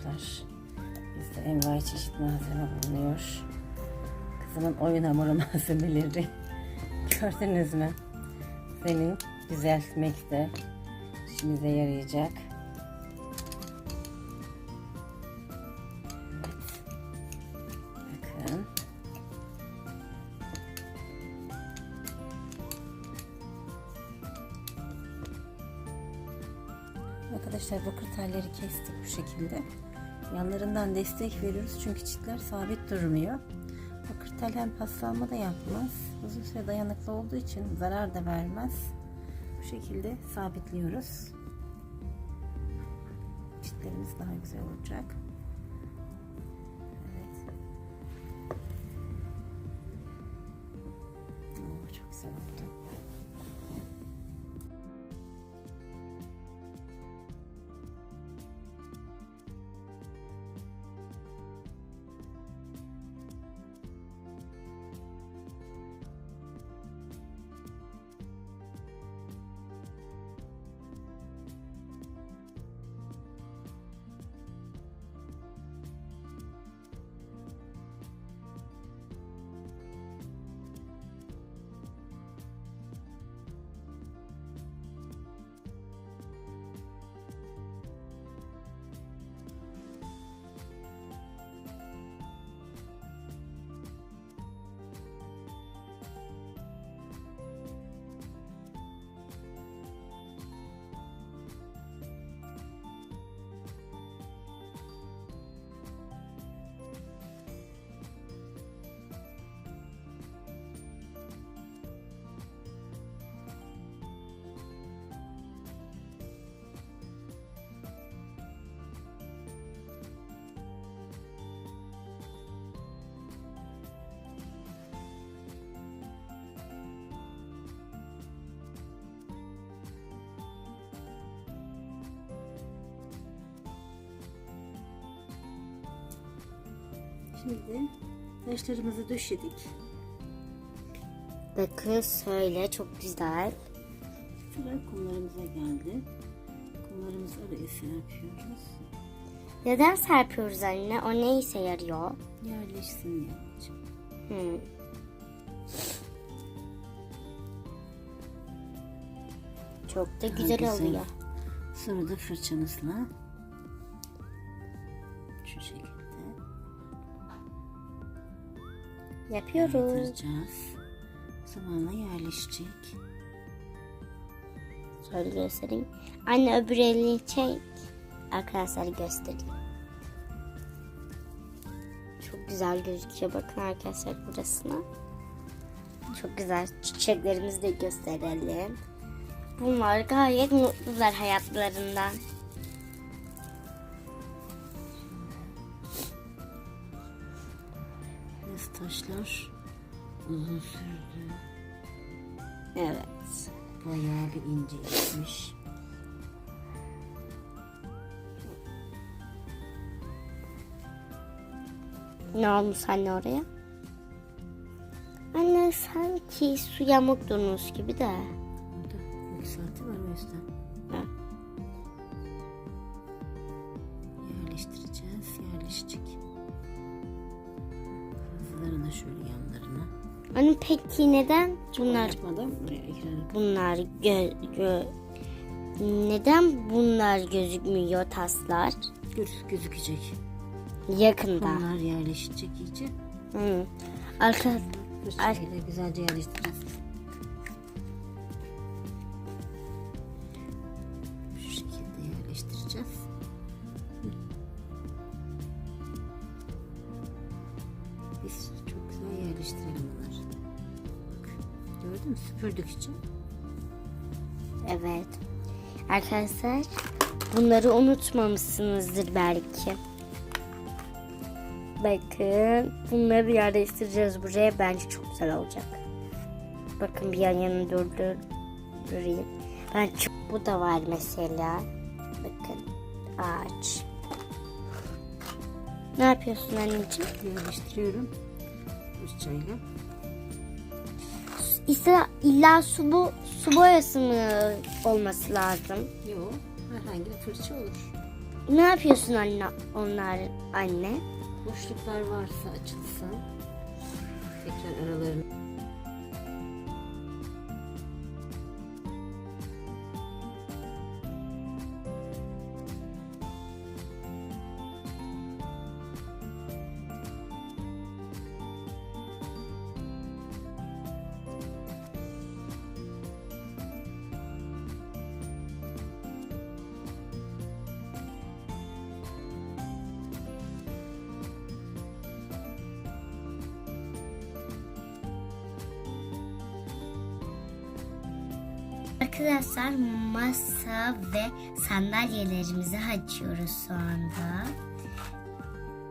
Arkadaşlar bizde envai çeşit malzeme bulunuyor. Kızımın oyun hamuru malzemeleri. Gördünüz mü? Senin düzeltmekte işimize yarayacak. Bakın. Arkadaşlar bakır telleri kestik bu şekilde. Yanlarından destek veriyoruz çünkü çitler sabit durmuyor. Bakır tel hem paslanma da yapmaz. Uzun süre dayanıklı olduğu için zarar da vermez. Bu şekilde sabitliyoruz. Çitlerimiz daha güzel olacak. Şimdi taşlarımızı döşedik. Bakın şöyle çok güzel. Sıra kumlarımıza geldi. Kumlarımızı oraya serpiyoruz. Neden serpiyoruz anne? O ne işe yarıyor? Yerleşsin yavaşça. Hmm. Çok da Daha güzel, oluyor. Sonra da fırçamızla Yapıyoruz. Zamanla yerleşecek. Şöyle göstereyim. Anne öbür elini çek. Arkadaşlar göstereyim. Çok güzel gözüküyor. Bakın arkadaşlar burasına. Çok güzel. Çiçeklerimizi de gösterelim. Bunlar gayet mutlular hayatlarından. Biraz taşlar uzun sürdü. Evet. Bayağı bir incelikmiş. Ne olmuş anne oraya? Anne sanki su yamuk durmuş gibi de. Peki neden bunlar Yapmadan buraya bunlar gö, gö- neden bunlar gözükmüyor taslar göz, gözükecek. yakında? Bunlar yerleşecek iyice. Hı. Arka Fırçayla güzelce yerleştireceğiz. Şu şekilde yerleştireceğiz. Biz gördün mü? Süpürdük için. evet. Arkadaşlar bunları unutmamışsınızdır belki. Bakın bunları yerleştireceğiz buraya. Bence çok güzel olacak. Bakın bir yan yana durdur, durayım. Ben çok, bu da var mesela. Bakın ağaç. Ne yapıyorsun anneciğim? Yerleştiriyorum. Fırçayla. İsa illa su bu su boyası mı olması lazım? Yok. Herhangi bir fırça olur. Ne yapıyorsun anne onlar anne? Boşluklar varsa açılsın. Tekrar aralarını Arkadaşlar masa ve sandalyelerimizi açıyoruz şu anda.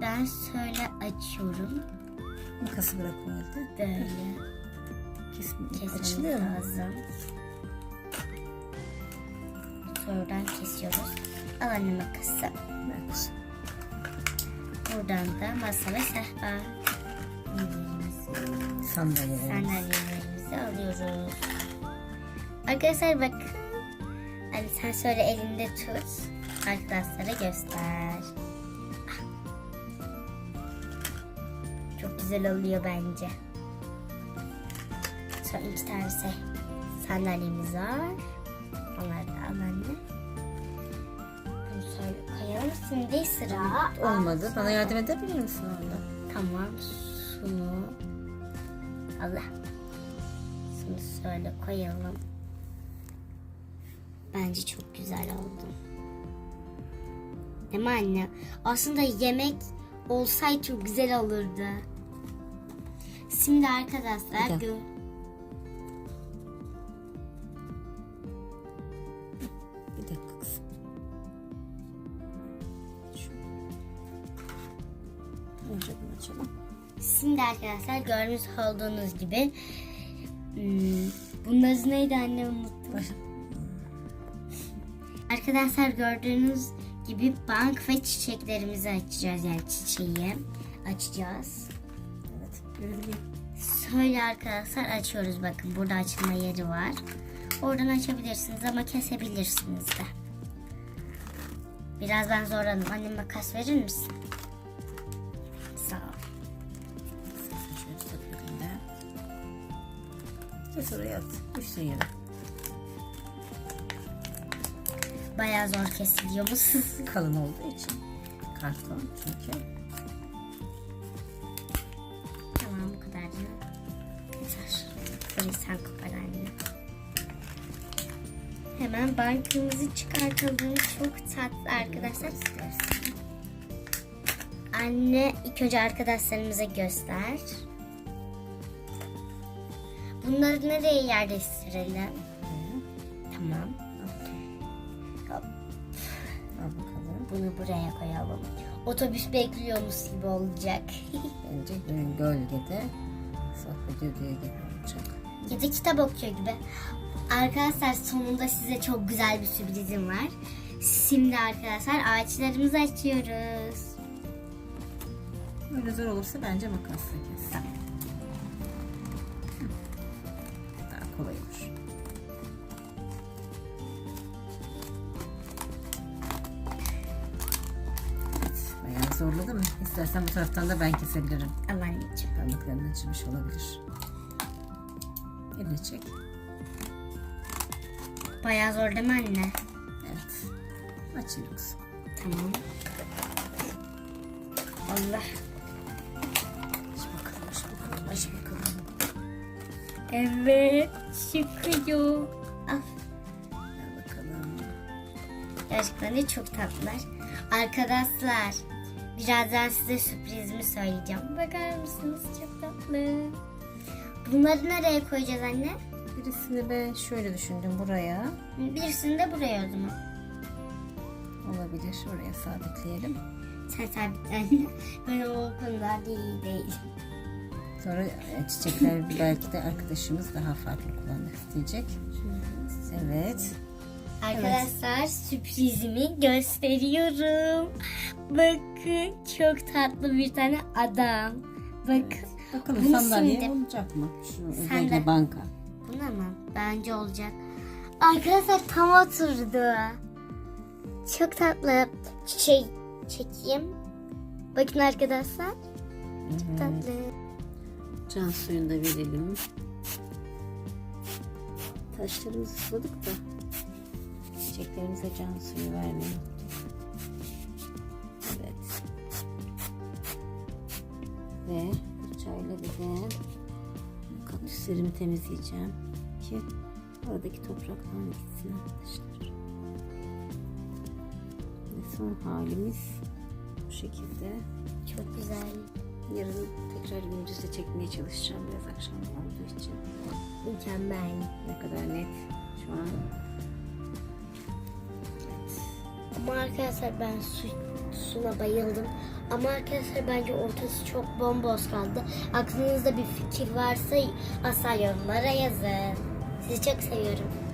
Ben şöyle açıyorum. makası bırak o halde. Böyle Kesin. Açılıyor mu? lazım. Sonradan kesiyoruz. Al anne makası. Kuzum. Buradan da masa ve sehpa. Sandalyelerimizi alıyoruz. Arkadaşlar bakın. Hani sen şöyle elinde tut. Arkadaşlara göster. Ah. Çok güzel oluyor bence. Sonra iki tane sandalyemiz var. Onları da al anne. Bunu şöyle koyalım. Şimdi sıra. Olmadı. Bana yardım edebilir misin orada? Tamam. Şunu. Allah. Şunu şöyle koyalım. Bence çok güzel oldu. Değil mi anne? Aslında yemek olsaydı çok güzel olurdu. Şimdi arkadaşlar Bir de- gö- Bir dakika kızım. Önce bunu açalım. Şimdi arkadaşlar görmüş olduğunuz gibi hmm, bunların neydi anne unuttum. Arkadaşlar gördüğünüz gibi bank ve çiçeklerimizi açacağız yani çiçeği açacağız. Evet. Şöyle arkadaşlar açıyoruz bakın burada açılma yeri var. Oradan açabilirsiniz ama kesebilirsiniz de. Biraz ben zorlandım. Annem makas verir misin? Sağ ol. Sesini şöyle tutabilirim de. Kes oraya at. Düşsün yere. Bayağı zor kesiliyormuş. Kalın olduğu için. Karton çünkü. tamam bu kadar da yeter. Burayı sen kopar anne. Hemen bankımızı çıkartalım. Çok tatlı arkadaşlar. Anne ilk önce arkadaşlarımıza göster. Bunları nereye yerleştirelim? Tamam. Bunu buraya koyalım. Otobüs bekliyormuş gibi olacak. Bence gölgede sohbet ediyor gibi olacak. ya da kitap okuyor gibi. Arkadaşlar sonunda size çok güzel bir sürprizim var. Şimdi arkadaşlar ağaçlarımızı açıyoruz. Öyle zor olursa bence makasla kes. Tamam. İstersen bu taraftan da ben kesebilirim. Al anneciğim. Parmakların açılmış olabilir. Elini çek. Bayağı zor değil mi anne? Evet. Açıyoruz. Tamam. Allah. Aç bakalım, aç bakalım, aç bakalım. Evet çıkıyor. Al. Ver bakalım. Gerçekten de çok tatlılar. Arkadaşlar birazdan size sürprizimi söyleyeceğim. Bakar mısınız? Çok tatlı. Bunları nereye koyacağız anne? Birisini ben şöyle düşündüm buraya. Birisini de buraya o zaman. Olabilir. Oraya sabitleyelim. Sen sabitlen. ben o konularda iyi değilim. Sonra e, çiçekler belki de arkadaşımız daha farklı kullanmak isteyecek. Evet. Arkadaşlar sürprizimi gösteriyorum. Bakın çok tatlı bir tane adam. Bakın. Bakalım Bunu sandalye şimdi- olacak mı? Şu özellikle banka. Buna mı? Bence olacak. Arkadaşlar tam oturdu. Çok tatlı. Şey çekeyim. Bakın arkadaşlar. Çok tatlı. Can suyunu da verelim. Taşlarımızı suladık da çiçeklerimize can suyu vermeyi unuttuk. Evet. Ve fırçayla bir de kaktüslerimi temizleyeceğim ki oradaki topraklar gitsin arkadaşlar. Ve son halimiz bu şekilde. Çok güzel. Yarın tekrar gündüzde çekmeye çalışacağım biraz akşam olduğu için. Mükemmel. Ne kadar net şu an. Ama arkadaşlar ben su, suna bayıldım. Ama arkadaşlar bence ortası çok bomboş kaldı. Aklınızda bir fikir varsa asla yorumlara yazın. Sizi çok seviyorum.